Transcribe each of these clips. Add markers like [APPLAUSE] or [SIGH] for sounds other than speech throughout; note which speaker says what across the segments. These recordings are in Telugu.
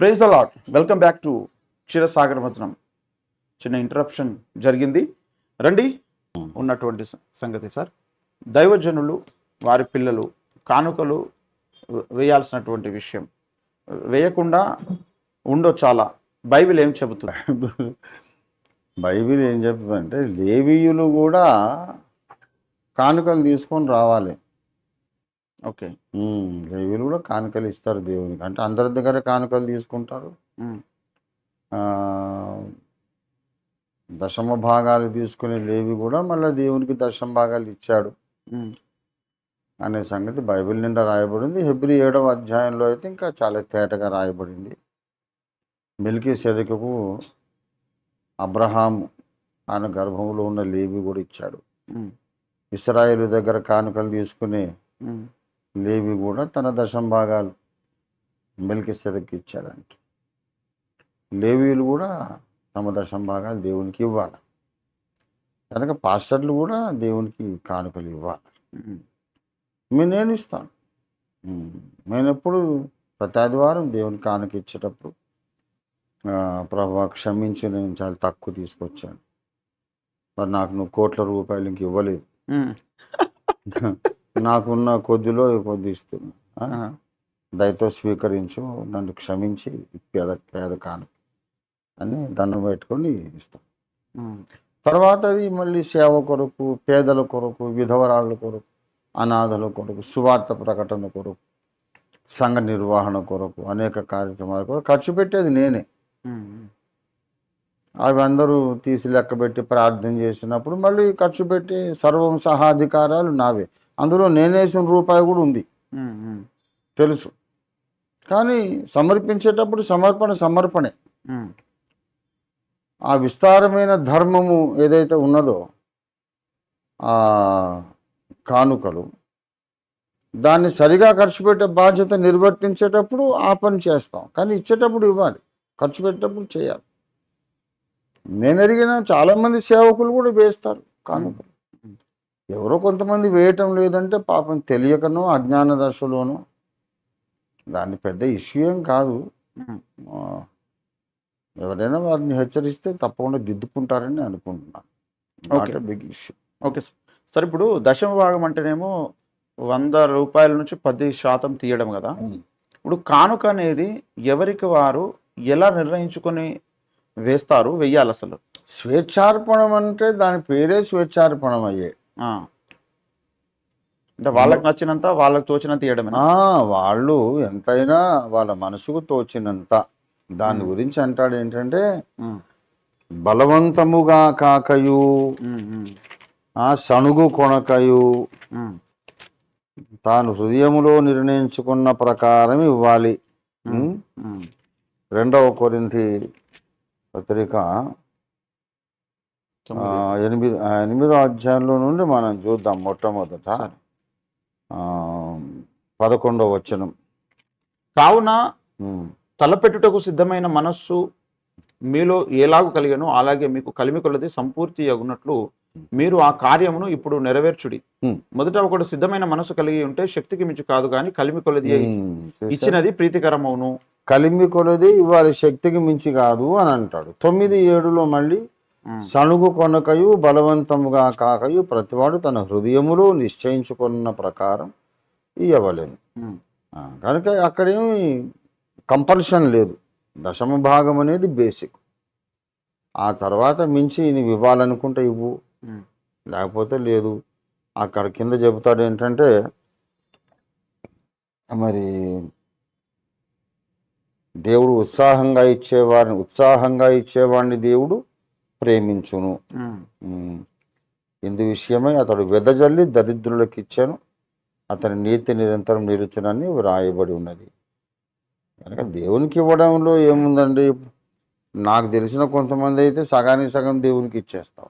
Speaker 1: Praise the lord welcome back to క్షీరసాగర వచనం చిన్న ఇంటరప్షన్ జరిగింది. రండి. ఉన్నటువంటి సంగతి సార్. దైవజనులు వారి పిల్లలు కానుకలు వేయాల్సినటువంటి విషయం. వేయకుండా ఉండో చాలా. బైబిల్ ఏం చెబుతుంది?
Speaker 2: బైబిల్ ఏం చెబుతుందంటే లేవీయులు కూడా కానుకలు తీసుకొని రావాలి.
Speaker 1: ఓకే.
Speaker 2: లేవీయులు కూడా కానుకలు ఇస్తారు దేవునికి. అంటే అందరి దగ్గర కానుకలు తీసుకుంటారు. దశమ భాగాలు తీసుకునే లేవి కూడా మళ్ళీ దేవునికి దశమ భాగాలు ఇచ్చాడు. అనే సంగతి బైబిల్ నిండా రాయబడింది. హెబ్రి ఏడవ అధ్యాయంలో అయితే ఇంకా చాలా తేటగా రాయబడింది. మిల్కీ సెదకకు అబ్రహాం ఆయన గర్భంలో ఉన్న లేవి కూడా ఇచ్చాడు. ఇస్రాయేల్ దగ్గర కానుకలు తీసుకునే లేవి కూడా తన దశం భాగాలు మిల్కి సెదకి ఇచ్చాడంట. లేవీలు కూడా తమ దశం భాగాలు దేవునికి ఇవ్వాలి. కనుక పాస్టర్లు కూడా దేవునికి కానుకలు ఇవ్వాలి.
Speaker 1: ఉమ్,
Speaker 2: మీ నేను ఇస్తాను. నేను ఎప్పుడు ప్రతి ఆదివారం దేవునికి కానుక ఇచ్చేటప్పుడు ప్రభా క్షమించి నేను చాలా తక్కువ తీసుకొచ్చాను. మరి నాకు నువ్వు కోట్ల రూపాయలు ఇంక ఇవ్వలేదు. [LAUGHS] నాకున్న కొద్దిలో కొద్ది ఇస్తున్నా?
Speaker 1: ఆహా,
Speaker 2: దయతో స్వీకరించు నన్ను క్షమించి పేద పేద కాను. అని దండం పెట్టుకొని ఇస్తాం తర్వాత అది మళ్ళీ సేవ కొరకు పేదల కొరకు విధవరాళ్ళ కొరకు అనాథల కొరకు సువార్త ప్రకటన కొరకు సంఘ నిర్వహణ కొరకు అనేక కార్యక్రమాల కొరకు ఖర్చు పెట్టేది నేనే. అవి అందరూ తీసి లెక్క పెట్టి ప్రార్థన చేసినప్పుడు మళ్ళీ ఖర్చు పెట్టి సర్వం సహాధికారాలు నావే. అందులో నేనేసిన రూపాయి కూడా ఉంది. తెలుసు. కానీ సమర్పించేటప్పుడు సమర్పణ సమర్పణే. ఆ విస్తారమైన ధర్మము ఏదైతే ఉన్నదో ఆ కానుకలు దాన్ని సరిగా ఖర్చు పెట్టే బాధ్యత నిర్వర్తించేటప్పుడు ఆ పని చేస్తాం. కానీ ఇచ్చేటప్పుడు ఇవ్వాలి. ఖర్చు పెట్టేటప్పుడు చేయాలి. నేను ఎరిగిన చాలామంది సేవకులు కూడా వేస్తారు కానుకలు. ఎవరో కొంతమంది వేయటం లేదంటే పాపం తెలియకనో అజ్ఞాన దశలోనో. దాన్ని పెద్ద ఇష్యూ ఏం కాదు. ఎవరైనా వారిని హెచ్చరిస్తే తప్పకుండా దిద్దుకుంటారని అనుకుంటున్నాను.
Speaker 1: Okay.
Speaker 2: Big issue
Speaker 1: okay sir. Sir ఇప్పుడు దశమ భాగం అంటేనేమో వంద రూపాయల నుంచి పది శాతం తీయడం కదా. ఇప్పుడు కానుక అనేది ఎవరికి వారు ఎలా నిర్ణయించుకొని వేస్తారు వెయ్యాలి అసలు?
Speaker 2: స్వేచ్ఛార్పణం అంటే దాని పేరే స్వేచ్ఛార్పణం అయ్యే.
Speaker 1: అంటే వాళ్ళకి నచ్చినంత వాళ్ళకి తోచినంత ఇవ్వడమే
Speaker 2: వాళ్ళు ఎంతైనా వాళ్ళ మనసుకు తోచినంత. దాని గురించి అంటాడు ఏంటంటే బలవంతముగా కాకయు ఆ సణుగు కొనకయు తాను హృదయములో నిర్ణయించుకున్న ప్రకారం ఇవ్వాలి? రెండవ కొరింథీ పత్రిక ఎనిమిది ఎనిమిదో అధ్యాయంలో నుండి మనం చూద్దాం మొట్టమొదట పదకొండవ వచనం
Speaker 1: కావున. తలపెట్టుటకు సిద్ధమైన మనస్సు మీలో ఎలాగూ కలిగను అలాగే మీకు కలిమి కొలది సంపూర్తి అగునట్లు మీరు ఆ కార్యమును ఇప్పుడు నెరవేర్చుడి. మొదట ఒకడు సిద్ధమైన మనసు కలిగి ఉంటే శక్తికి మించి కాదు కానీ కలిమి కొలది? ఇచ్చినది ప్రీతికరమవును
Speaker 2: కలిమి కొలది ఇవాళ శక్తికి మించి కాదు అని అంటాడు తొమ్మిది ఏడులో మళ్ళీ. సణుగు కొనకయు బలవంతముగా కాకయు ప్రతివాడు తన హృదయములో నిశ్చయించుకున్న ప్రకారం ఇవ్వలేను కనుక అక్కడేమి కంపల్షన్ లేదు. దశమ భాగం అనేది బేసిక్. ఆ తర్వాత మించి నీవు ఇవ్వాలనుకుంటే ఇవ్వు. లేకపోతే లేదు. అక్కడ కింద చెబుతాడు ఏంటంటే మరి దేవుడు ఉత్సాహంగా ఇచ్చేవారిని ఉత్సాహంగా ఇచ్చేవాడిని దేవుడు ప్రేమించును. ఇందు విషయమై అతడు వెదజల్లి దరిద్రులకు ఇచ్చాను అతని నీతి నిరంతరం నిలుచునని వ్రాయబడి ఉన్నది. కనుక దేవునికి ఇవ్వడంలో ఏముందండి? నాకు తెలిసిన కొంతమంది అయితే సగానికి సగం దేవునికి ఇచ్చేస్తాం.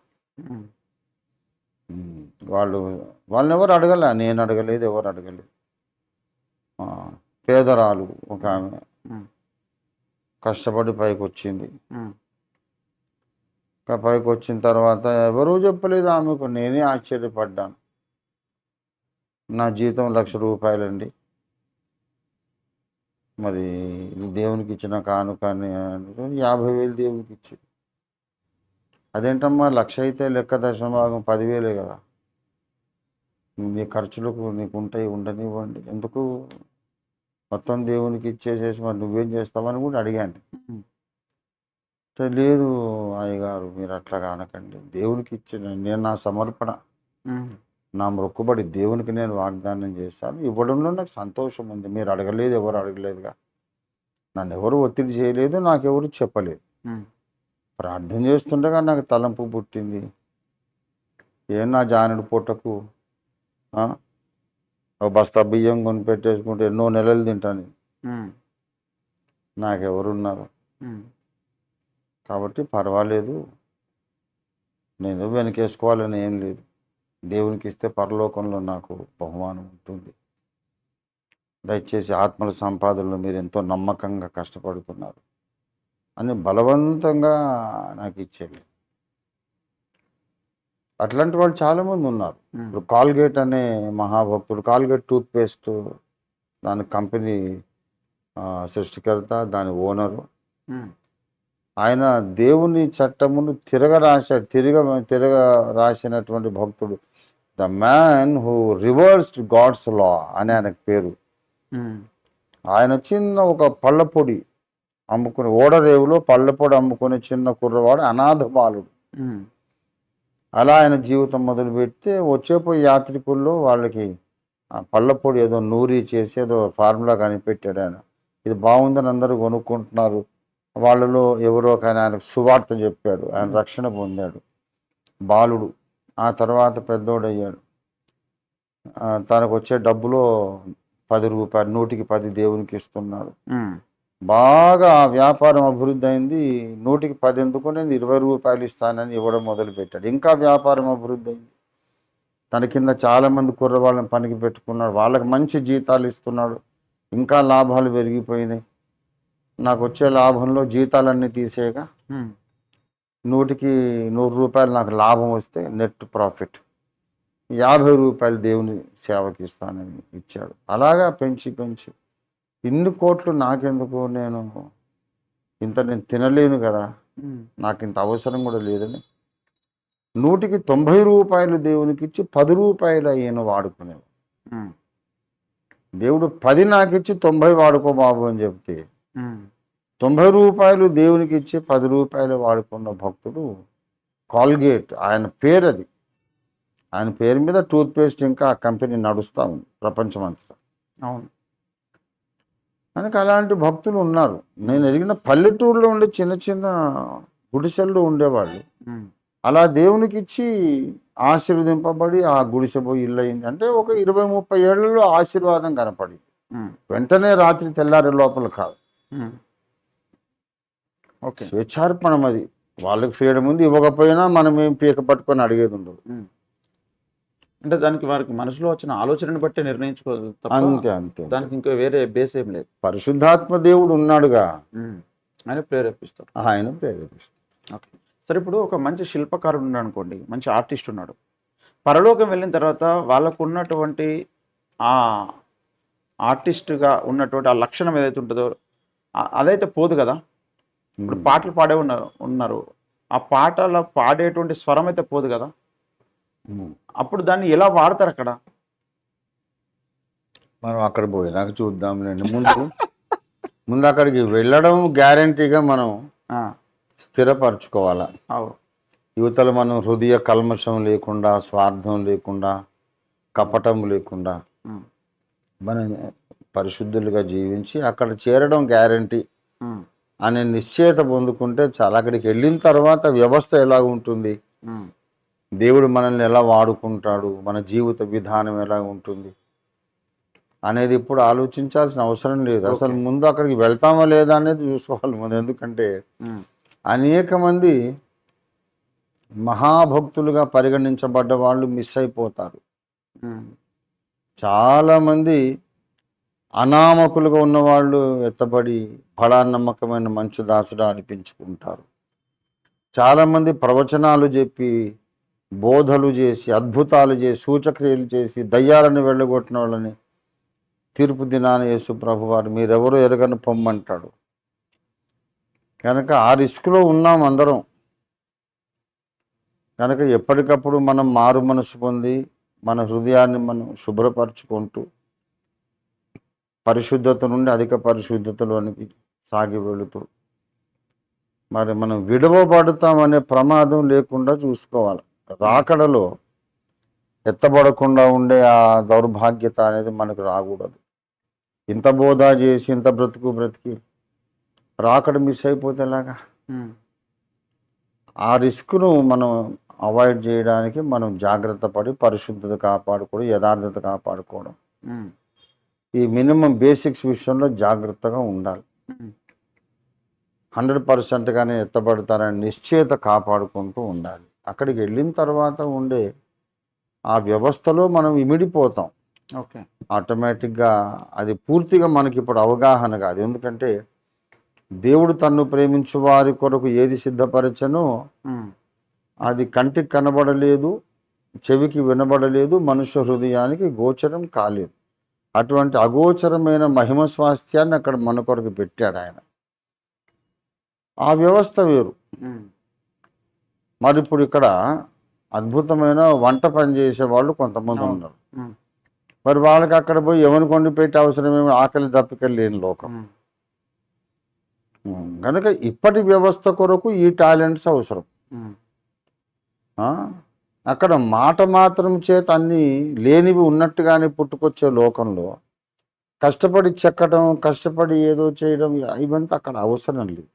Speaker 2: వాళ్ళు వాళ్ళని ఎవరు అడగలే? నేను అడగలేదు ఎవరు అడగలేదు. పేదరాలు ఒక ఆమె. కష్టపడి పైకి వచ్చింది పైకి వచ్చిన తర్వాత ఎవరూ చెప్పలేదు ఆమెకు నేనే ఆశ్చర్యపడ్డాను. నా జీతం లక్ష రూపాయలండి. మరి దేవునికి ఇచ్చిన కానుక యాభై వేలు దేవునికి ఇచ్చేది. అదేంటమ్మా లక్ష అయితే లెక్క దశమ భాగం పదివేలే కదా. నీ ఖర్చులకు నీకు ఉంటాయి ఉండనివ్వండి. ఎందుకు? మొత్తం దేవునికి ఇచ్చేసేసి మరి నువ్వేం చేస్తావని కూడా అడిగాను. అంటే లేదు అయ్యగారు మీరు అట్లా కానకండి దేవునికి ఇచ్చిన నేను నా సమర్పణ. నా మొక్కుబడి దేవునికి నేను వాగ్దానం చేశాను ఇవ్వడంలో నాకు సంతోషం ఉంది మీరు అడగలేదు ఎవరు అడగలేదుగా నన్ను ఎవరు ఒత్తిడి చేయలేదు నాకెవరు చెప్పలేదు. ప్రార్థన చేస్తుండగా నాకు తలంపు పుట్టింది ఏం నా జానుడు పూటకు? ఒక బస్తా బియ్యం కొని పెట్టేసుకుంటే ఎన్నో నెలలు తింటాను. నాకెవరున్నారు. కాబట్టి పర్వాలేదు. నేను వెనకేసుకోవాలని ఏం లేదు. దేవునికి ఇస్తే పరలోకంలో నాకు బహుమానం ఉంటుంది. దయచేసి ఆత్మల సంపాదనలో మీరు ఎంతో నమ్మకంగా కష్టపడుతున్నారు అని బలవంతంగా నాకు ఇచ్చేది అట్లాంటి వాళ్ళు చాలామంది ఉన్నారు. ఇప్పుడు కాల్గేట్ అనే మహాభక్తుడు కాల్గేట్ టూత్ పేస్ట్ దాని కంపెనీ సృష్టికర్త దాని ఓనరు. ఆయన దేవుని చట్టమును తిరగ రాశాడు తిరగ తిరగ రాసినటువంటి భక్తుడు. The man who reversed God's law అని ఆయనకు పేరు. ఆయన చిన్న ఒక పళ్ళపొడి అమ్ముకుని ఓడరేవులో పళ్ళపొడి అమ్ముకునే చిన్న కుర్రవాడు అనాథ బాలుడు. అలా ఆయన జీవితం మొదలు పెడితే వచ్చేపోయి యాత్రికుల్లో వాళ్ళకి ఆ పళ్ళపొడి ఏదో నూరి చేసి ఏదో ఫార్ములా కనిపెట్టాడు ఆయన. ఇది బాగుందని అందరూ కొనుక్కుంటున్నారు. వాళ్ళలో ఎవరో కానీ ఆయనకు సువార్త చెప్పాడు. ఆయన రక్షణ పొందాడు. బాలుడు. ఆ తర్వాత పెద్దోడయ్యాడు. తనకు వచ్చే డబ్బులో పది రూపాయలు నూటికి పది దేవునికి ఇస్తున్నాడు. బాగా ఆ వ్యాపారం అభివృద్ధి అయింది. నూటికి పది ఎందుకు? నేను ఇరవై రూపాయలు ఇస్తానని ఇవ్వడం మొదలుపెట్టాడు. ఇంకా వ్యాపారం అభివృద్ధి అయింది. తన కింద చాలామంది కుర్రవాళ్ళని పనికి పెట్టుకున్నాడు. వాళ్ళకి మంచి జీతాలు ఇస్తున్నాడు. ఇంకా లాభాలు పెరిగిపోయినాయి. నాకు వచ్చే లాభంలో జీతాలన్నీ తీసేయగా. నూటికి నూరు రూపాయలు నాకు లాభం వస్తే నెట్ ప్రాఫిట్ యాభై రూపాయలు దేవుని సేవకి ఇస్తానని ఇచ్చాడు అలాగా పెంచి పెంచి ఇన్ని కోట్లు నాకెందుకు నేను ఇంత నేను తినలేను కదా. నాకు ఇంత అవసరం కూడా లేదని నూటికి తొంభై రూపాయలు దేవునికి ఇచ్చి పది రూపాయలు ఈయన వాడుకునేవాడు. దేవుడు పది నాకు ఇచ్చి తొంభై వాడుకో బాబు అని చెప్తే. తొంభై రూపాయలు దేవునికి ఇచ్చి పది రూపాయలు వాడుకున్న భక్తుడు కాల్గేట్ ఆయన పేరు అది ఆయన పేరు మీద టూత్ పేస్ట్ ఇంకా ఆ కంపెనీ నడుస్తూ ఉంది ప్రపంచమంతటా
Speaker 1: అవును.
Speaker 2: మనకు అలాంటి భక్తులు ఉన్నారు. నేను ఎరిగిన పల్లెటూరులో ఉండే చిన్న చిన్న గుడిసెల్లో ఉండేవాళ్ళు. అలా దేవునికి ఇచ్చి ఆశీర్వదింపబడి ఆ గుడిసె పోయి ఇల్లు అయింది. అంటే ఒక ఇరవై ముప్పై ఏళ్ళలో ఆశీర్వాదం కనపడింది. వెంటనే రాత్రి తెల్లారి లోపల కాదు.
Speaker 1: ఓకే
Speaker 2: స్వేచ్ఛార్పణం అది. వాళ్ళకి ఫ్రీడమ్ ఉంది ఇవ్వకపోయినా మనం ఏం పీక పట్టుకొని అడిగేది ఉండదు.
Speaker 1: ఉమ్. అంటే దానికి వారికి మనసులో వచ్చిన ఆలోచనని బట్టి నిర్ణయించుకోదు తప్ప
Speaker 2: అంతే అంతే
Speaker 1: దానికి ఇంకా వేరే బేస్ ఏం లేదు.
Speaker 2: పరిశుద్ధాత్మ దేవుడు ఉన్నాడుగా.
Speaker 1: ఉమ్. ఆయన ప్రేరేపిస్తాడు.
Speaker 2: ఆయన ప్రేరేపిస్తాడు.
Speaker 1: ఓకే సరే ఇప్పుడు ఒక మంచి శిల్పకారుడు ఉన్నాడు అనుకోండి మంచి ఆర్టిస్ట్ ఉన్నాడు. పరలోకం వెళ్ళిన తర్వాత వాళ్ళకు ఉన్నటువంటి ఆ ఆర్టిస్ట్గా ఉన్నటువంటి ఆ లక్షణం ఏదైతే ఉంటుందో అదైతే పోదు కదా. ఇప్పుడు పాటలు పాడే ఉన్నారు ఉన్నారు. ఆ పాటల పాడేటువంటి స్వరం అయితే పోదు కదా. అప్పుడు దాన్ని ఎలా వాడతారు అక్కడ?
Speaker 2: మనం అక్కడ పోయినాక చూద్దాంలేండి ముందు ముందు అక్కడికి వెళ్ళడం గ్యారంటీగా మనం స్థిరపరచుకోవాలా? యువతలు మనం హృదయ కల్మషం లేకుండా స్వార్థం లేకుండా కపటం లేకుండా మనం పరిశుద్ధులుగా జీవించి అక్కడ చేరడం గ్యారంటీ అనే నిశ్చయత పొందుకుంటే చాలా అక్కడికి వెళ్ళిన తర్వాత వ్యవస్థ ఎలా ఉంటుంది? దేవుడు మనల్ని ఎలా వాడుకుంటాడు? మన జీవిత విధానం ఎలా ఉంటుంది? అనేది ఇప్పుడు ఆలోచించాల్సిన అవసరం లేదు. అసలు ముందు అక్కడికి వెళ్తామా లేదా అనేది చూసుకోవాలి ముందు ఎందుకంటే అనేక మంది మహాభక్తులుగా పరిగణించబడ్డ వాళ్ళు మిస్ అయిపోతారు. చాలామంది అనామకులుగా ఉన్నవాళ్ళు ఎత్తబడి బడా నమ్మకమైన మంచు దాసుడా అనిపించుకుంటారు. చాలామంది ప్రవచనాలు చెప్పి బోధలు చేసి అద్భుతాలు చేసి సూచక్రియలు చేసి దయ్యాలను వెళ్ళగొట్టిన వాళ్ళని తీర్పు దినాన యేసు ప్రభు వారు మీరెవరు ఎరగని పొమ్మంటాడు కనుక ఆ రిస్క్లో ఉన్నాం అందరం. కనుక ఎప్పటికప్పుడు మనం మారు మనసు పొంది మన హృదయాన్ని మనం శుభ్రపరచుకుంటూ పరిశుద్ధత నుండి అధిక పరిశుద్ధతలోనికి సాగి వెళుతూ మరి మనం విడవబడతామనే ప్రమాదం లేకుండా చూసుకోవాలి. రాకడలో ఎత్తబడకుండా ఉండే ఆ దౌర్భాగ్యత అనేది మనకు రాకూడదు. ఇంత బోధ చేసి ఇంత బ్రతుకు బ్రతికి రాకడ మిస్ అయిపోతే ఎలాగా? ఆ రిస్క్ను మనం అవాయిడ్ చేయడానికి మనం జాగ్రత్త పడి పరిశుద్ధత కాపాడుకోవడం యథార్థత కాపాడుకోవడం. ఈ మినిమం బేసిక్స్ విషయంలో జాగ్రత్తగా ఉండాలి. హండ్రెడ్ పర్సెంట్గానే ఎత్తబడతారని నిశ్చయత కాపాడుకుంటూ ఉండాలి. అక్కడికి వెళ్ళిన తర్వాత ఉండే ఆ వ్యవస్థలో మనం ఇమిడిపోతాం.
Speaker 1: ఓకే.
Speaker 2: ఆటోమేటిక్గా అది పూర్తిగా మనకి ఇప్పుడు అవగాహన కాదు. ఎందుకంటే దేవుడు తన్ను ప్రేమించు వారి కొరకు ఏది సిద్ధపరచనో అది కంటికి కనబడలేదు చెవికి వినబడలేదు మనుష్య హృదయానికి గోచరం కాలేదు. అటువంటి అగోచరమైన మహిమ స్వాస్థ్యాన్ని అక్కడ మన కొరకు పెట్టాడు ఆయన. ఆ వ్యవస్థ వేరు. మరి ఇప్పుడు ఇక్కడ అద్భుతమైన వంట పని చేసే వాళ్ళు కొంతమంది. ఉన్నారు. మరి వాళ్ళకి అక్కడ పోయి ఎవరిని కొండి పెట్టి అవసరం ఏమి? ఆకలి దప్పికలు లేని లోకం. కనుక ఇప్పటి వ్యవస్థ కొరకు ఈ టాలెంట్స్ అవసరం? అక్కడ మాట మాత్రం చేత అన్ని లేనివి ఉన్నట్టుగానే పుట్టుకొచ్చే లోకంలో కష్టపడి చెక్కడం కష్టపడి ఏదో చేయడం ఇవంతా అక్కడ అవసరం లేదు.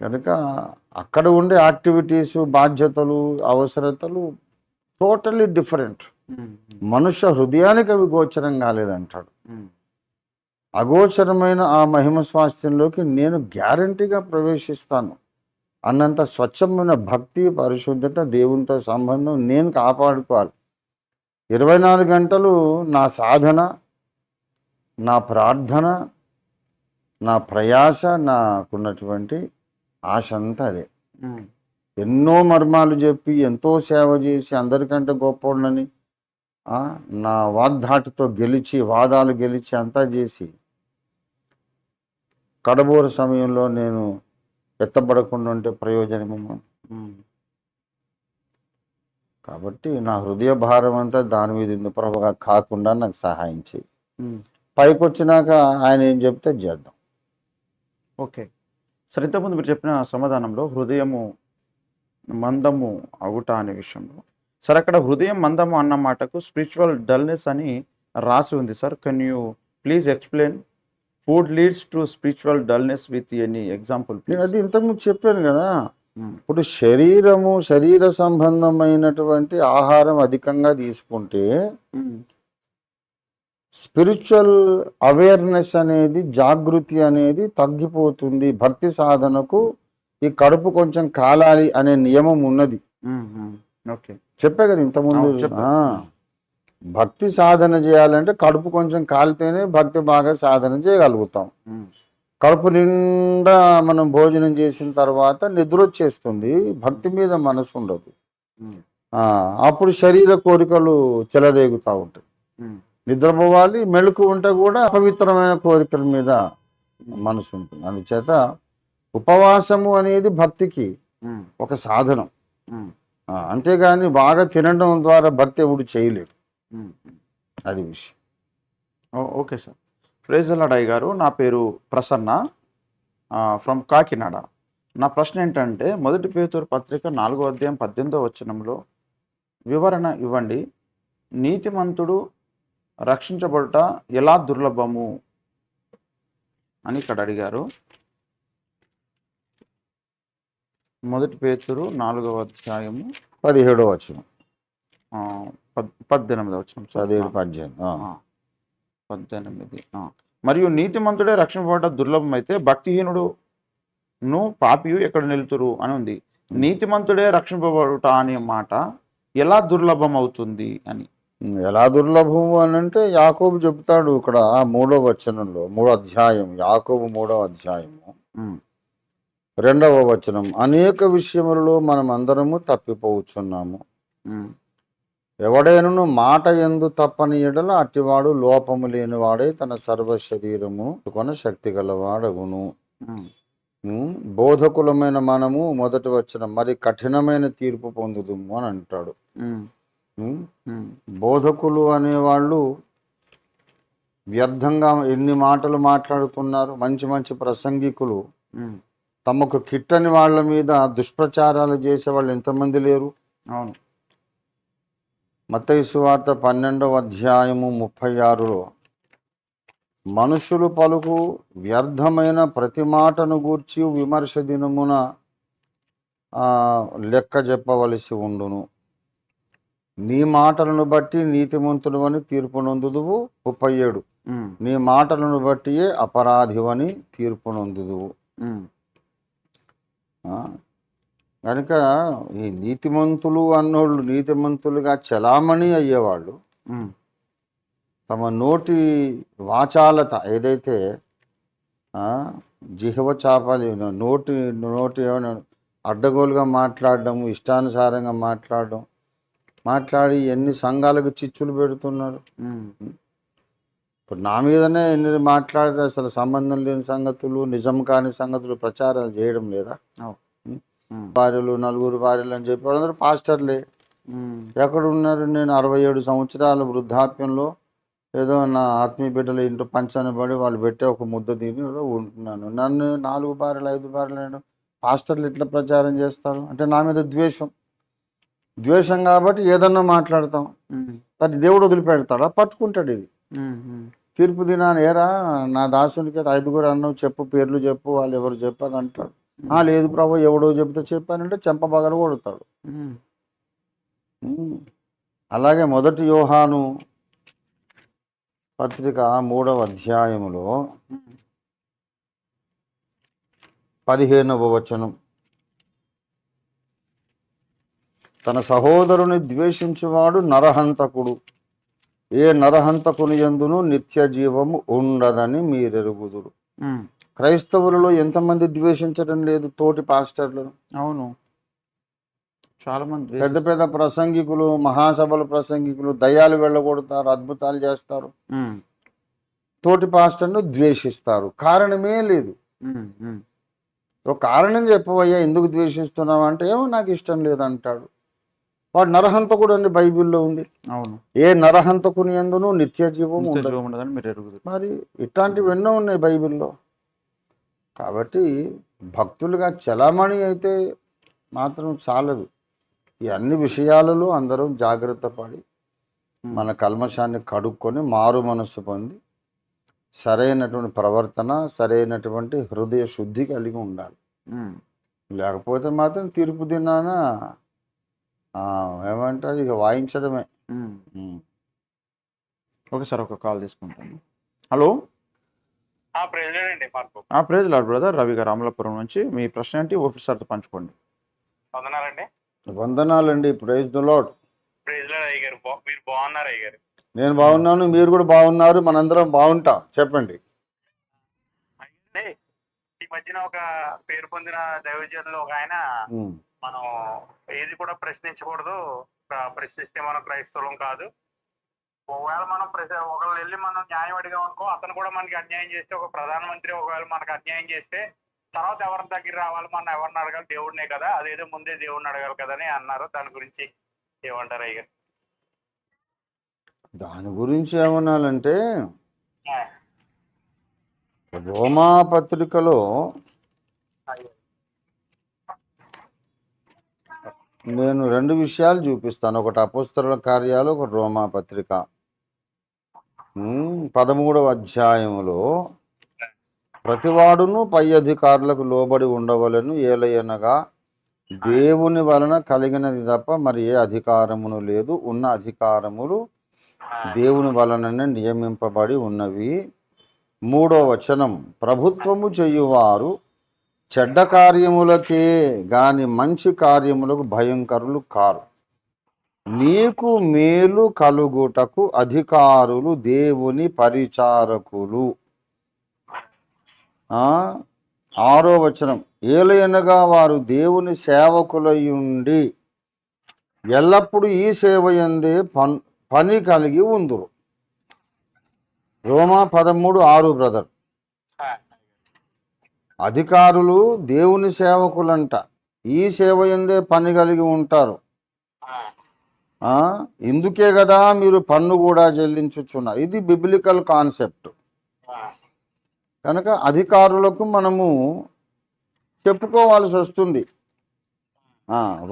Speaker 2: కనుక అక్కడ ఉండే యాక్టివిటీస్ బాధ్యతలు అవసరతలు టోటలీ డిఫరెంట్. మనుష్య హృదయానికి అవి గోచరం కాలేదంటాడు. అగోచరమైన ఆ మహిమ స్వాస్థ్యంలోకి నేను గ్యారంటీగా ప్రవేశిస్తాను. అన్నంత స్వచ్ఛమైన భక్తి పరిశుద్ధత దేవునితో సంబంధం నేను కాపాడుకోవాలి. ఇరవై నాలుగు గంటలు నా సాధన నా ప్రార్థన నా ప్రయాస నాకున్నటువంటి ఆశ అంతా అదే. ఎన్నో మర్మాలు చెప్పి ఎంతో సేవ చేసి అందరికంటే గొప్పోళ్ళని ఆ, నా వాగ్ధాటితో గెలిచి వాదాలు గెలిచి అంతా చేసి కడబోరు సమయంలో నేను ఎత్తబడకుండా ఉంటే ప్రయోజనమేమో
Speaker 1: ఉమ్,
Speaker 2: కాబట్టి నా హృదయ భారం అంతా దాని మీద ఉంది. ప్రభగా కాకుండా నాకు సహాయం చేయి. పైకి వచ్చినాక ఆయన ఏం చెప్తే చేద్దాం.
Speaker 1: ఓకే. సరే ఇంతకుముందు మీరు చెప్పిన సమాధానంలో హృదయము మందము అవుట అనే విషయంలో. సార్ అక్కడ హృదయం మందము అన్న మాటకు స్పిరిచువల్ డల్నెస్ అని రాసి ఉంది. Sir can you please explain? Food leads to spiritual dullness with any example
Speaker 2: నేను అది ఇంతకుముందు చెప్పాను కదా. ఇప్పుడు శరీరము శరీర సంబంధమైనటువంటి ఆహారం అధికంగా తీసుకుంటే స్పిరిచువల్ అవేర్నెస్ అనేది జాగృతి అనేది తగ్గిపోతుంది. భక్తి సాధనకు ఈ కడుపు కొంచెం కాలాలి అనే నియమం ఉన్నది.
Speaker 1: ఓకే
Speaker 2: చెప్పే కదా ఇంతకుముందు. భక్తి సాధన చేయాలంటే కడుపు కొంచెం కాలితేనే భక్తి బాగా సాధన చేయగలుగుతాం. కడుపు నిండా మనం భోజనం చేసిన తర్వాత నిద్ర వచ్చేస్తుంది భక్తి మీద మనసు ఉండదు. అప్పుడు శరీర కోరికలు చెలరేగుతూ ఉంటాయి. నిద్రపోవాలి మెళుకు ఉంటే కూడా అపవిత్రమైన కోరికల మీద మనసు ఉంటుంది. అందుచేత ఉపవాసము అనేది భక్తికి ఒక సాధనం. అంతేగాని బాగా తినడం ద్వారా భక్తి ఎవడు చేయలేడు. అది విషయం.
Speaker 1: Okay sir. ప్రేజలాడాయ్ గారు నా పేరు ప్రసన్న ఫ్రమ్ కాకినాడ. నా ప్రశ్న ఏంటంటే మొదటి పేతురు పత్రిక నాలుగో అధ్యాయం పద్దెనిమిదో వచనంలో వివరణ ఇవ్వండి. నీతిమంతుడు రక్షించబడుట ఎలా దుర్లభము? అని ఇక్కడ అడిగారు. మొదటి పేతురు నాలుగవ అధ్యాయము
Speaker 2: పదిహేడో వచనం.
Speaker 1: ఆ, పద్- పద్దెనిమిదవ వచనం సార్.
Speaker 2: పదిహేడు పద్దెనిమిది
Speaker 1: పద్దెనిమిది. మరియు నీతిమంతుడే రక్షింపబడ్డ దుర్లభం అయితే భక్తిహీనుడు ను పాపియు ఎక్కడ నిలుతురు అని ఉంది. నీతిమంతుడే రక్షింపబడుట అనే మాట ఎలా దుర్లభం అవుతుంది అని
Speaker 2: ఎలా దుర్లభము అని అంటే యాకోబు చెప్తాడు ఇక్కడ మూడో వచనంలో మూడో అధ్యాయం యాకోబు మూడో అధ్యాయము. రెండవ వచనం అనేక విషయములలో మనం అందరము తప్పిపోవచ్చున్నాము ఎవడైనను మాట ఎందు తప్పని ఎడల అట్టివాడు లోపము లేనివాడే తన సర్వ శరీరము కొన శక్తి గలవాడగును. బోధకులమైన మనము మొదటి వచ్చిన మరి కఠినమైన తీర్పు పొందుదుము అని అంటాడు. బోధకులు అనేవాళ్ళు వ్యర్థంగా ఎన్ని మాటలు మాట్లాడుతున్నారు మంచి మంచి ప్రసంగికులు. తమకు కిట్టని వాళ్ళ మీద దుష్ప్రచారాలు చేసే వాళ్ళు ఎంతమంది లేరు?
Speaker 1: అవును.
Speaker 2: మత్తయి సువార్త పన్నెండవ అధ్యాయము ముప్పై ఆరులో మనుషులు పలుకు వ్యర్థమైన ప్రతి మాటను గూర్చి విమర్శ దినమున లెక్క చెప్పవలసి ఉండును. నీ మాటలను బట్టి నీతిమంతుడు అని తీర్పు నొందుదువు ముప్పై ఏడు. నీ మాటలను బట్టియే అపరాధివని తీర్పు నొందుదువు
Speaker 1: ఉమ్,
Speaker 2: ఆ, కనుక ఈ నీతిమంతులు అన్నోళ్ళు నీతిమంతులుగా చలామణి అయ్యేవాళ్ళు తమ నోటి వాచాలత ఏదైతే జిహ్వ చాపలి నోటి నోటి ఏమైనా అడ్డగోలుగా మాట్లాడడం ఇష్టానుసారంగా మాట్లాడడం మాట్లాడి ఎన్ని సంఘాలకు చిచ్చులు పెడుతున్నారు? ఇప్పుడు నా మీదనే ఎన్ని మాట్లాడి అసలు సంబంధం లేని సంగతులు నిజం కాని సంగతులు ప్రచారాలు చేయడం లేదా? భార్యలు నలుగురు భార్యలు అని చెప్పి వాళ్ళందరూ పాస్టర్లే. ఎక్కడ ఉన్నారు నేను అరవై ఏడు సంవత్సరాల వృద్ధాప్యంలో ఏదో నా ఆత్మీయ బిడ్డల ఇంట్లో పంచాన పడి వాళ్ళు పెట్టే ఒక ముద్ద తిని ఉంటున్నాను. నన్ను నాలుగు భార్యలు ఐదు భార్యలు నేను పాస్టర్లు ఇట్లా ప్రచారం చేస్తారు? అంటే నా మీద ద్వేషం. ద్వేషం కాబట్టి ఏదన్నా మాట్లాడతాం.
Speaker 1: ఉమ్,
Speaker 2: దేవుడు వదిలిపెడతాడా? పట్టుకుంటాడు ఇది. తీర్పు దినాన్ని ఏరా నా దాసునికి అయితే ఐదుగురు అన్నావు చెప్పు పేర్లు చెప్పు వాళ్ళు ఎవరు చెప్పారు అంటాడు లేదు ప్రభు ఎవడో చెప్తే చెప్పానంటే చెంపబగలు కొడతాడు. అలాగే మొదటి యోహాను పత్రిక మూడవ అధ్యాయములో పదిహేనవ వచనం. తన సహోదరుని ద్వేషించువాడు నరహంతకుడు. ఏ నరహంతకుని ఎందును నిత్య జీవము ఉండదని మీరెరుగుదురు. క్రైస్తవులలో ఎంతమంది ద్వేషించడం లేదు తోటి పాస్టర్లను
Speaker 1: అవును. చాలా మంది
Speaker 2: పెద్ద పెద్ద ప్రసంగికులు మహాసభల ప్రసంగికులు దయ్యాలు వెళ్ళగొడతారు అద్భుతాలు చేస్తారు. తోటి పాస్టర్ను ద్వేషిస్తారు. కారణమే లేదు. ఒక కారణం చెప్పవయ్యా ఎందుకు ద్వేషిస్తున్నావు అంటే ఏమో నాకు ఇష్టం లేదంటాడు. వాడు నరహంతకుడు అని బైబిల్లో ఉంది.
Speaker 1: అవును.
Speaker 2: ఏ నరహంతకుని ఎందును నిత్య జీవం ఉండదు.
Speaker 1: మరి
Speaker 2: ఇట్లాంటివి ఎన్నో ఉన్నాయి బైబిల్లో. కాబట్టి భక్తులుగా చలామణి అయితే మాత్రం చాలదు. ఈ అన్ని విషయాలలో అందరం జాగ్రత్త పడి మన కల్మషాన్ని కడుక్కొని మారు మనస్సు పొంది సరైనటువంటి ప్రవర్తన సరైనటువంటి హృదయ శుద్ధి కలిగి ఉండాలి. లేకపోతే మాత్రం తీర్పు దినాన ఆ, ఏమంటారు? ఇక వాయించడమే.
Speaker 1: ఉమ్.
Speaker 2: ఉమ్.
Speaker 1: ఓకే సార్ ఒక కాల్ తీసుకుంటాను. Hello? Praise lord brother Ravi garu Amalapuram నుంచి మీ ప్రశ్న ఏంటి? ఆఫీసర్తో పంచుకోండి.
Speaker 3: వందనాలండి.
Speaker 2: వందనాలండి. ప్రైజ్ ద లాడ్
Speaker 3: గారు. బా- మీరు బాగున్నారు అయ్య గారు.
Speaker 2: నేను బాగున్నాను మీరు కూడా బాగున్నారు మనందరం బాగుంటాం. చెప్పండి.
Speaker 3: ఈ మధ్యన ఒక పేరు పొందిన దైవజనులు ఒక ఆయన మనం ఏది కూడా ప్రశ్నించకూడదు. ప్ర- ప్రశ్నిస్తే మనం క్రైస్తవులం కాదు. ఒకవేళ మనం ఒకళ్ళు వెళ్ళి మనం న్యాయం అడిగాం అనుకో అతను కూడా మనకి అన్యాయం చేస్తే ఒక ప్రధానమంత్రి ఒకవేళ మనకి అన్యాయం చేస్తే తర్వాత ఎవరి దగ్గర రావాలి మనం ఎవరిని అడగాలి? దేవుడినే కదా. అదేదో ముందే దేవుడిని అడగాలి కదా అని అన్నారు. దాని గురించి ఏమంటారు అయ్య గారు
Speaker 2: దాని గురించి ఏమనాలంటే రోమా పత్రికలో. నేను రెండు విషయాలు చూపిస్తాను. ఒకటి అపోస్తల కార్యాలు ఒకటి రోమా పత్రిక. పదమూడవ అధ్యాయములో ప్రతివాడును పై అధికారులకు లోబడి ఉండవలను ఏలయనగా దేవుని వలన కలిగినది తప్ప మరి ఏ అధికారమును లేదు. ఉన్న అధికారములు దేవుని వలననే నియమింపబడి ఉన్నవి. మూడో వచనం ప్రభుత్వము చెయ్యువారు చెడ్డ కార్యములకే గాని మంచి కార్యములకు భయంకరులు కారు. నీకు మేలు కలుగుటకు అధికారులు దేవుని పరిచారకులు. ఆరో వచనం. ఏలయనగా వారు దేవుని సేవకులయుండి ఎల్లప్పుడూ ఈ సేవ ఎందే పన్ పని కలిగి ఉందురు. రోమా పదమూడు ఆరు బ్రదర్. అధికారులు దేవుని సేవకులంట. ఈ సేవ ఎందే పని కలిగి ఉంటారు. ఇందుకే కదా మీరు పన్ను కూడా చెల్లించుచున్నారు ఇది బిబ్లికల్ కాన్సెప్ట్ కనుక అధికారులకు మనము చెప్పుకోవాల్సి వస్తుంది.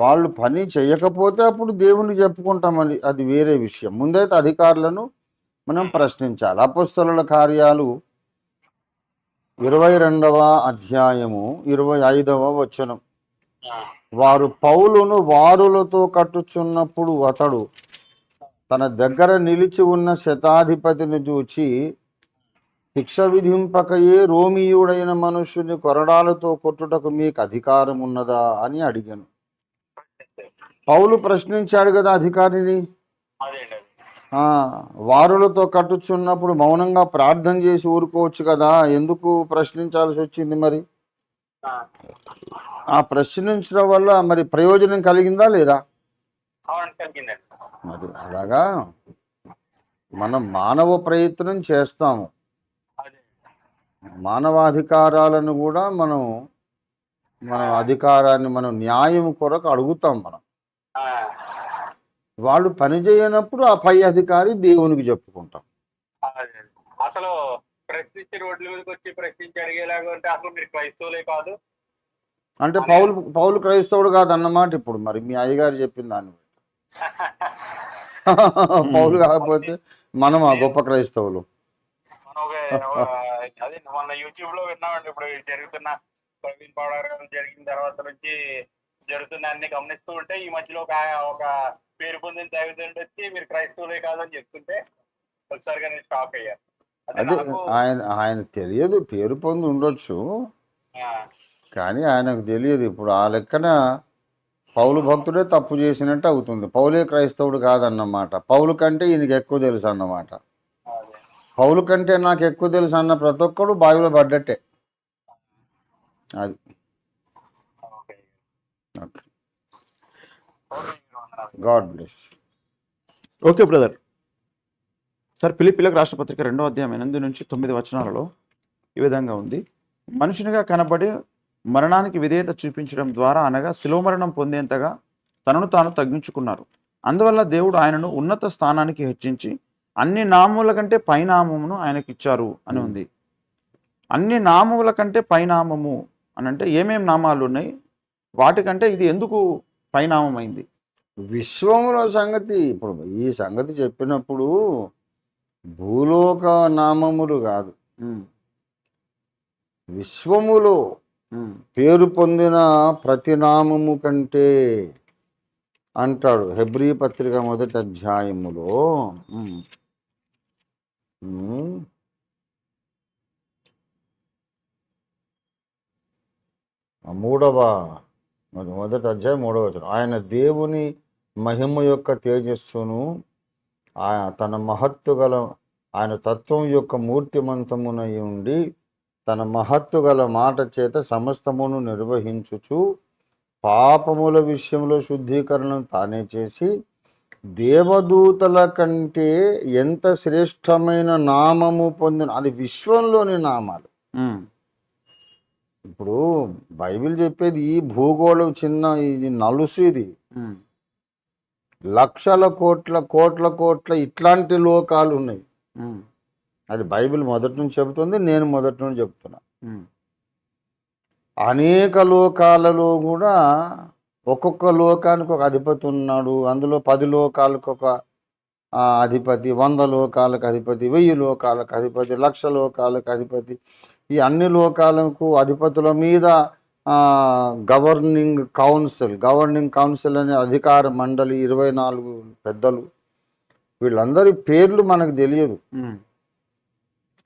Speaker 2: వాళ్ళు పని చేయకపోతే అప్పుడు దేవునికి చెప్పుకుంటామని అది వేరే విషయం. ముందైతే అధికారులను మనం ప్రశ్నించాలి. అపస్తుల కార్యాలు ఇరవై రెండవ అధ్యాయము ఇరవై ఐదవ వచనం. వారు పౌలును వారులతో కట్టుచున్నప్పుడు అతడు తన దగ్గర నిలిచి ఉన్న శతాధిపతిని చూచి శిక్ష విధింపకయే రోమియుడైన మనుష్యుని కొరడాలతో కొట్టుటకు మీకు అధికారం ఉన్నదా? అని అడిగాను. పౌలు ప్రశ్నించాడు కదా అధికారిని. వారులతో కట్టుచున్నప్పుడు మౌనంగా ప్రార్థన చేసి ఊరుకోవచ్చు కదా? ఎందుకు ప్రశ్నించాల్సి వచ్చింది మరి?
Speaker 3: ఆ,
Speaker 2: ప్రశ్నించడం వల్ల మరి ప్రయోజనం కలిగిందా లేదా? మరి అలాగా. మనం మానవ ప్రయత్నం చేస్తాము. మానవాధికారాలను కూడా మనం మన అధికారాన్ని మనం న్యాయం కొరకు అడుగుతాం మనం. వాళ్ళు పని చేయనప్పుడు ఆ పై అధికారి దేవునికి చెప్పుకుంటాం.
Speaker 3: అసలు ప్రశ్నించి రోడ్ల మీదకి వచ్చి ప్రశ్నించి అడిగేలాగా ఉంటే అసలు మీరు క్రైస్తవులే కాదు.
Speaker 2: అంటే పౌలు పౌలు క్రైస్తవుడు కాదన్నమాట ఇప్పుడు మరి. మీ అయ్యగారు చెప్పిన దాన్ని. [LAUGHS] పౌలు కాకపోతే మనం ఆ గొప్ప క్రైస్తవులు?
Speaker 3: అదే మొన్న యూట్యూబ్లో విన్నామండి. ఇప్పుడు జరుగుతున్న ప్రవీణ్ పౌడర్ జరిగిన తర్వాత నుంచి జరుగుతున్న అన్ని గమనిస్తూ ఉంటే ఈ మధ్యలో ఒక ఒక పేరు పొందిన దైవజనుడు వచ్చి మీరు క్రైస్తవులే కాదని చెప్తుంటే ఒకసారిగా నేను షాక్ అయ్యాను. అదే
Speaker 2: ఆయన ఆయన తెలియదు పేరు పొంది ఉండొచ్చు.
Speaker 3: ఆ,
Speaker 2: కానీ ఆయనకు తెలియదు. ఇప్పుడు ఆ లెక్కన పౌలు భక్తుడే తప్పు చేసినట్టు అవుతుంది. పౌలే క్రైస్తవుడు కాదన్నమాట. పౌలు కంటే ఈయనకి ఎక్కువ తెలుసు అన్నమాట. పౌలు కంటే నాకు ఎక్కువ తెలుసు అన్న ప్రతి ఒక్కడు బావిలో పడ్డట్టే. అది.
Speaker 3: Okay.
Speaker 2: God bless
Speaker 1: okay brother. Sir పిలిపిలకు రాష్ట్రపత్రిక రెండో అధ్యాయం ఎనిమిది నుంచి తొమ్మిది వచనాలలో ఈ విధంగా ఉంది. మనుషునిగా కనబడి మరణానికి విధేయత చూపించడం ద్వారా అనగా శిలోమరణం పొందేంతగా తనను తాను తగ్గించుకున్నారు. అందువల్ల దేవుడు ఆయనను ఉన్నత స్థానానికి హెచ్చించి అన్ని నామముల కంటే పైనామమును ఆయనకి ఇచ్చారు అని ఉంది. అన్ని నామముల కంటే పైనామము అని అంటే ఏమేం నామాలు ఉన్నాయి? వాటికంటే ఇది ఎందుకు పైనామమైంది?
Speaker 2: విశ్వంలో సంగతి ఇప్పుడు ఈ సంగతి చెప్పినప్పుడు భూలోక నామములు కాదు. విశ్వములో పేరు పొందిన ప్రతి నామము కంటే అంటాడు హెబ్రీ పత్రిక మొదటి అధ్యాయములో. మూడవ మరి మొదటి అధ్యాయం మూడవ ఆయన దేవుని మహిమ యొక్క తేజస్సును ఆయన తన మహత్తు గల ఆయన తత్వం యొక్క మూర్తిమంతమునై ఉండి తన మహత్తు గల మాట చేత సమస్తమును నిర్వహించుచు పాపముల విషయంలో శుద్ధీకరణను తానే చేసి దేవదూతల కంటే ఎంత శ్రేష్టమైన నామము పొందిన అది విశ్వంలోని నామాలు. ఇప్పుడు బైబిల్ చెప్పేది ఈ భూగోళం చిన్న ఇది నలుసు ఇది. లక్షల కోట్ల కోట్ల కోట్ల ఇట్లాంటి లోకాలు ఉన్నాయి అది బైబిల్ మొదటి నుంచి చెబుతుంది నేను మొదటి నుంచి చెప్తున్నా అనేక లోకాలలో కూడా ఒక్కొక్క లోకానికి ఒక అధిపతి ఉన్నాడు. అందులో పది లోకాలకు ఒక అధిపతి వంద లోకాలకు అధిపతి వెయ్యి లోకాలకు అధిపతి లక్ష లోకాలకు అధిపతి. ఈ అన్ని లోకాలకు అధిపతుల మీద గవర్నింగ్ కౌన్సిల్ గవర్నింగ్ కౌన్సిల్ అనే అధికార మండలి ఇరవై నాలుగు పెద్దలు వీళ్ళందరి పేర్లు మనకు తెలియదు.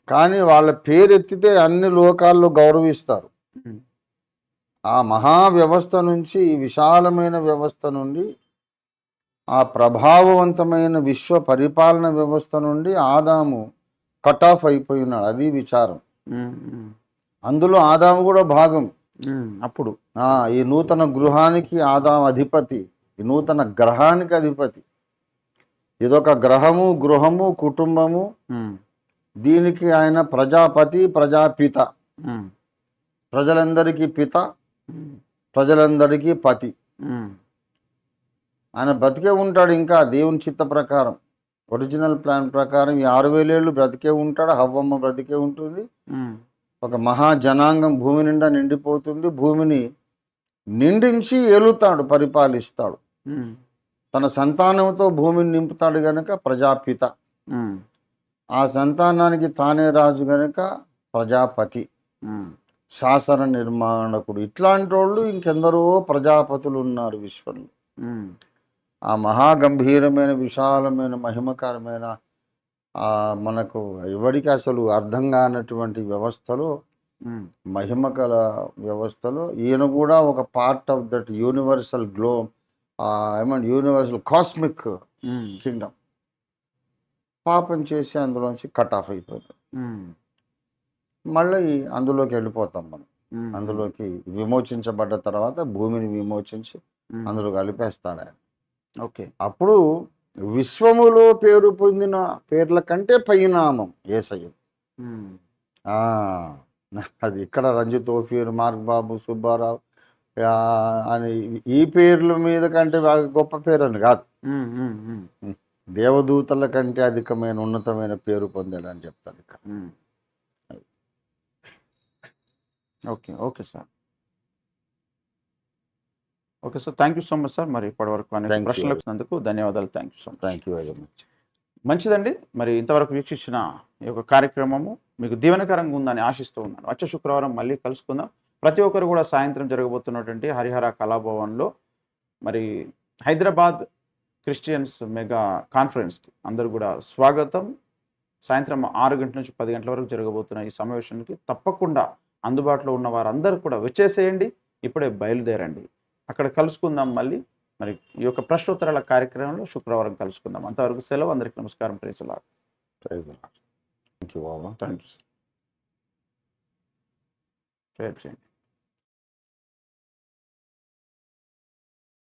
Speaker 2: కానీ వాళ్ళ పేరు ఎత్తితే అన్ని లోకాల్లో గౌరవిస్తారు. ఆ మహా వ్యవస్థ నుంచి ఈ విశాలమైన వ్యవస్థ నుండి ఆ ప్రభావవంతమైన విశ్వ పరిపాలన వ్యవస్థ నుండి ఆదాము కట్ ఆఫ్ అయిపోయినాడు. అది విచారం. అందులో ఆదాము కూడా భాగం.
Speaker 1: అప్పుడు
Speaker 2: ఈ నూతన గృహానికి ఆదాం అధిపతి ఈ నూతన గ్రహానికి అధిపతి. ఇదొక గ్రహము గృహము కుటుంబము. దీనికి ఆయన ప్రజాపతి ప్రజాపిత. ప్రజలందరికీ పిత ప్రజలందరికీ పతి. ఆయన బ్రతికే ఉంటాడు ఇంకా దేవుని చిత్త ప్రకారం. ఒరిజినల్ ప్లాన్ ప్రకారం ఈ ఆరు వేలేళ్ళు బ్రతికే ఉంటాడు హవ్వమ్మ బ్రతికే ఉంటుంది. ఒక మహా జనాంగం భూమి నిండా నిండిపోతుంది. భూమిని నిండించి ఏలుతాడు పరిపాలిస్తాడు. తన సంతానంతో భూమిని నింపుతాడు గనక ప్రజాపిత. ఆ సంతానానికి తానే రాజు గనక ప్రజాపతి. శాసన నిర్మాణకుడు. ఇట్లాంటి వాళ్ళు ఇంకెందరో ప్రజాపతులు ఉన్నారు విశ్వంలో ఆ మహాగంభీరమైన విశాలమైన మహిమకరమైన మనకు ఎవరికి అసలు అర్థం కానటువంటి వ్యవస్థలో
Speaker 1: ఉమ్,
Speaker 2: మహిమకల వ్యవస్థలో ఈయన కూడా ఒక part of that universal glow ఏమంటే యూనివర్సల్ కాస్మిక్ కింగ్డమ్ పాపం చేసి అందులోంచి కట్ ఆఫ్ అయిపోతాం మళ్ళీ అందులోకి వెళ్ళిపోతాం మనం. అందులోకి విమోచించబడ్డ తర్వాత భూమిని విమోచించి అందులో కలిపేస్తాడు ఆయన.
Speaker 1: ఓకే.
Speaker 2: అప్పుడు విశ్వములో పేరు పొందిన పేర్ల కంటే పైనామం ఏసయ్య. అది ఇక్కడ రంజిత్ ఓఫీర్ మార్క్ బాబు సుబ్బారావు అని ఈ పేర్ల మీద కంటే బాగా గొప్ప పేరు అని కాదు. దేవదూతల కంటే అధికమైన ఉన్నతమైన పేరు పొందాడు అని చెప్తాడు ఇక్కడ.
Speaker 1: Okay okay sir. Okay sir thank you so much sir మరి ఇప్పటివరకు అనేక
Speaker 2: Thank you.
Speaker 1: ప్రశ్నలకు వచ్చినందుకు ధన్యవాదాలు. Thank you so much
Speaker 2: thank you very much
Speaker 1: మంచిదండి. మరి ఇంతవరకు వీక్షించిన ఈ యొక్క కార్యక్రమము మీకు దీవెనకరంగా ఉందని ఆశిస్తూ ఉన్నాను. వచ్చే శుక్రవారం మళ్ళీ కలుసుకుందాం. ప్రతి ఒక్కరు కూడా సాయంత్రం జరగబోతున్నటువంటి హరిహర కళాభవన్లో మరి హైదరాబాద్ క్రిస్టియన్స్ మెగా కాన్ఫరెన్స్కి అందరూ కూడా స్వాగతం. సాయంత్రం ఆరు గంటల నుంచి పది గంటల వరకు జరగబోతున్న ఈ సమావేశానికి తప్పకుండా అందుబాటులో ఉన్న వారందరూ కూడా వచ్చేసేయండి. ఇప్పుడే బయలుదేరండి. అక్కడ కలుసుకుందాం మళ్ళీ. మరి ఈ యొక్క ప్రశ్నోత్తరాల కార్యక్రమంలో శుక్రవారం కలుసుకుందాం. అంతవరకు సెలవు. అందరికీ నమస్కారం. Praise the lord
Speaker 2: thank you Baba.
Speaker 1: Thank you sir చేయండి.